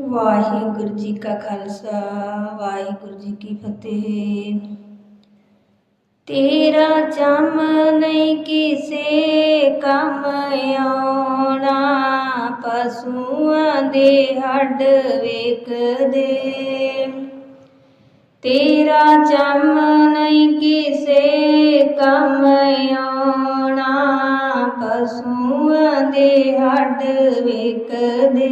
ਵਾਹਿਗੁਰੂ ਜੀ ਕਾ ਖਾਲਸਾ, ਵਾਹਿਗੁਰੂ ਜੀ ਕੀ ਫਤਿਹ। ਤੇਰਾ ਚੰਮ ਨਹੀਂ ਕਿਸੇ ਕੰਮ ਆਉਣਾ, ਪਸ਼ੂਆਂ ਦੇ ਹੱਡ ਵੇਖਦੇ। ਤੇਰਾ ਚੰਮ ਨਹੀਂ ਕਿਸੇ ਕੰਮ ਆਉਣਾ ਪਸ਼ੂਆਂ ਦੇ ਹੱਡ ਵੇਖਦੇ।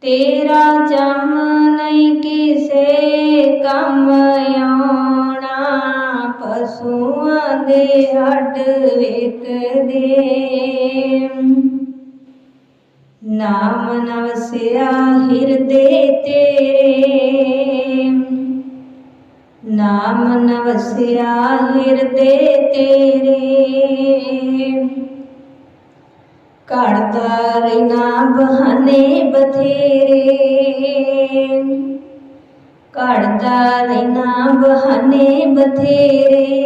ਤੇਰਾ ਚੰਮ ਨਹੀਂ ਕਿਸੇ ਕੰਮ ਆਉਣਾ। ਪਸ਼ੂਆਂ ਦੇ ਹੱਡ ਵੇਖਦੇ। ਨਾਮ ਨਵਸਿਆ ਹਿਰਦੇ ਤੇਰੇ। ਨਾਮ ਨਵਸਿਆ ਹਿਰਦੇ ਤੇਰੇ। ਘੜਦਾ ਰਹਿਣਾ ਬਹਾਨੇ ਬਥੇਰੇ। ਘੜਦਾ ਰਹਿਣਾ ਬਹਾਨੇ ਬਥੇਰੇ।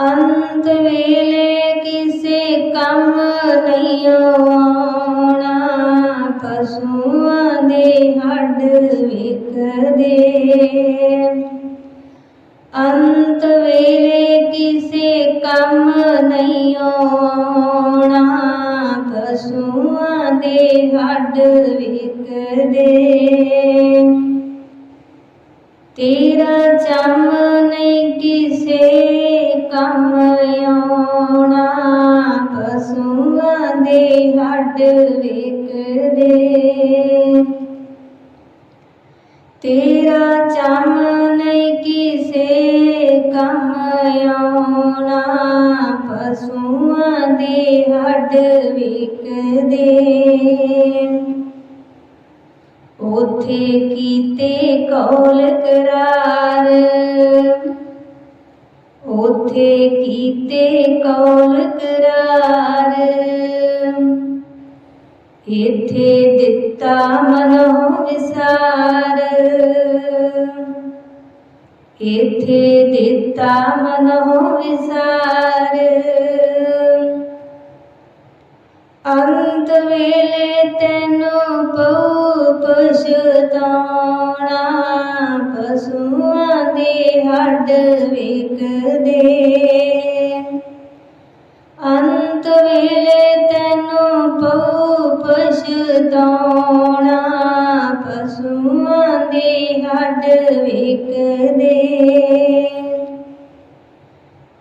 ਅੰਤ ਵੇਲੇ ਅੰਤ ਵੇਲੇ ਕਿਸੇ ਕੰਮ ਨਹੀਂ ਆਉਣਾ, ਪਸ਼ੂਆਂ ਦੇ ਹੱਡ ਵੇਖਦੇ ਤੇਰਾ ਚੰਮ ਨਹੀਂ ਕਿਸੇ ਕੰਮ ਆਉਣਾ ਪਸ਼ੂਆਂ ਦੇ ਹੱਡ ਵੇਖਦੇ ਤੇਰਾ ਚਮ ਨਹੀਂ ਕਿਸੇ ਕੰਮ ਆਉਣਾ, ਪਸ਼ੂਆਂ ਦੇ ਹੱਡ ਵਿਕਦੇ। ਉਥੇ ਕੀਤੇ ਕੌਲ ਕਰਾਰ, ਉਥੇ ਕੀਤੇ ਕੌਲ ਇਥੇ ਦਿੱਤਾ ਮਨੋ ਵਿਸਾਰ। ਇਥੇ ਦਿੱਤਾ ਮਨੋ ਵਿਸਾਰ। ਅੰਤ ਵੇਲੇ ਤੈਨੂੰ ਪਉ ਪਛਤਾਉਣਾ ਪਸ਼ੂਆਂ ਦੇ ਹੱਡ ਵਿਕਦੇ ਪਛਤਾਉਣਾ ਪਸ਼ੂਆਂ ਦੇ ਹੱਡ ਵੇਖਦੇ।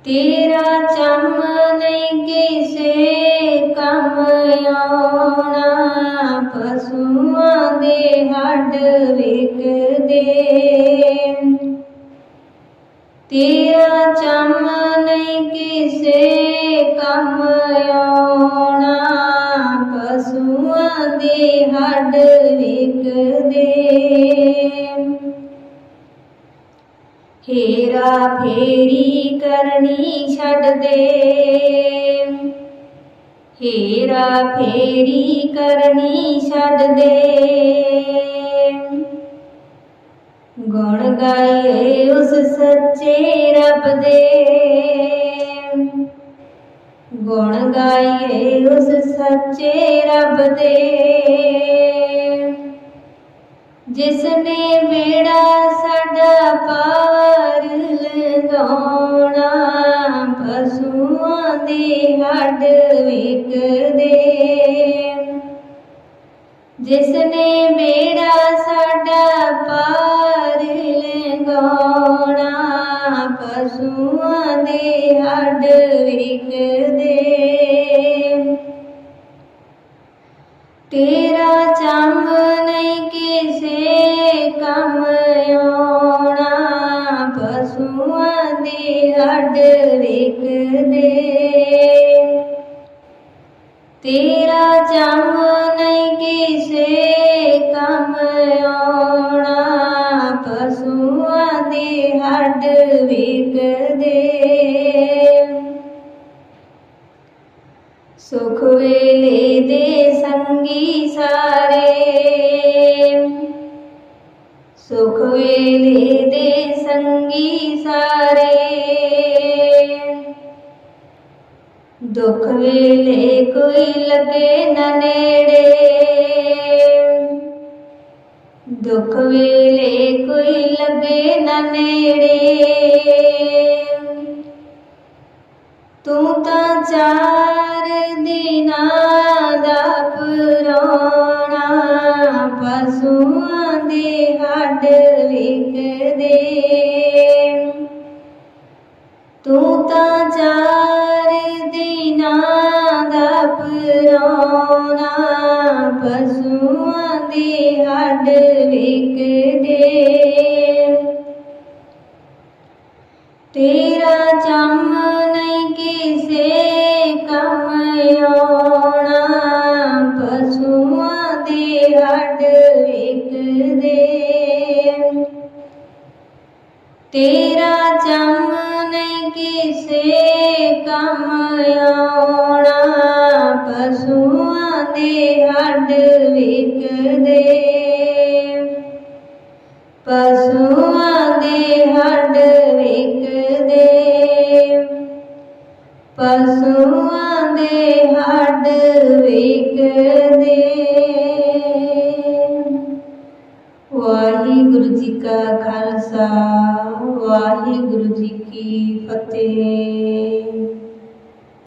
ਤੇਰਾ ਚੰਮ ਨਹੀਂ ਕਿਸੇ ਕੰਮ ਆਉਣਾ, ਪਸ਼ੂਆਂ ਦੇ ਹੱਡ ਵਿਕਦੇ ਦੇ ਹੱਡ ਵੇਖਦੇ। ਹੇਰਾ ਫੇਰੀ ਕਰਨੀ ਛੱਡ ਦੇ ਹੇਰਾ ਫੇਰੀ ਕਰਨੀ ਛੱਡ ਦੇ ਗੁਣ ਗਾਏ ਉਸ ਸੱਚੇ ਰੱਬ ਦੇ। ਗੁਣ ਗਾਈਏ ਉਸ ਸੱਚੇ ਰੱਬ ਦੇ। ਜਿਸ ਨੇ ਬੇੜਾ ਸਾਡਾ ਪਾਰ ਲਗਾਉਣਾ ਪਸ਼ੂਆਂ ਦੇ ਹੱਡ ਵੇਖਦੇ ਜਿਸ ਨੇ ਬੇੜਾ ਸਾਡਾ ਪਾਰ ਲਗਾਉਣਾ ਪਸ਼ੂ ਦੇ ਹੱਡ ਵੇਖਦੇ ਤੇਰਾ ਚੰਮ ਨਹੀਂ ਕਿਸੇ ਕੰਮ ਆਉਣਾ, ਪਸ਼ੂਆਂ ਦੇ ਹੱਡ ਵੇਖਦੇ ਤੇਰਾ ਚੰਮ ਨਹੀਂ ਕਿਸੇ ਦੇ ਵੇਖਦੇ ਸੁਖ ਵੇਲੇ ਦੇ ਸੰਗੀ ਸਾਰੇ। ਸੁਖ ਵੇਲੇ ਦੇ ਸੰਗੀ ਸਾਰੇ। ਦੁੱਖ ਵੇਲੇ ਕੋਈ ਲੱਗੇ ਨਾ ਨੇੜੇ। ਦੁੱਖ ਵੇਲੇ ਕੋਈ ਲੱਗੇ ਨਾ ਨੇੜੇ। ਤੂੰ ਤਾਂ ਚਾਰ ਦਿਨਾਂ ਦਾ ਪੁਰਾਣਾ, ਪਸ਼ੂਆਂ ਦੇ ਹੱਡ ਵਿਕਦੇ ਤੇਰਾ ਚੰਮ ਨਹੀਂ ਕਿਸੇ ਕੰਮ ਪਸ਼ੂਆਂ ਦੇ ਹੱਡ ਵਿਕਦੇ ਤੇਰਾ ਚੰਮ ਨਹੀਂ ਕਿਸੇ ਕੰਮ ਪਸ਼ੂਆਂ ਦੇ ਹੱਡ ਵਿਕਦੇ ਪਸ਼ੂਆਂ ਦੇ ਹੱਡ ਪਸ਼ੂਆਂ ਦੇ ਹੱਡ ਵਿਕਦੇ ਵਾਹਿਗੁਰੂ ਜੀ ਕਾ ਖਾਲਸਾ ਵਾਹਿਗੁਰੂ ਜੀ ਕੀ ਫਤਿਹ।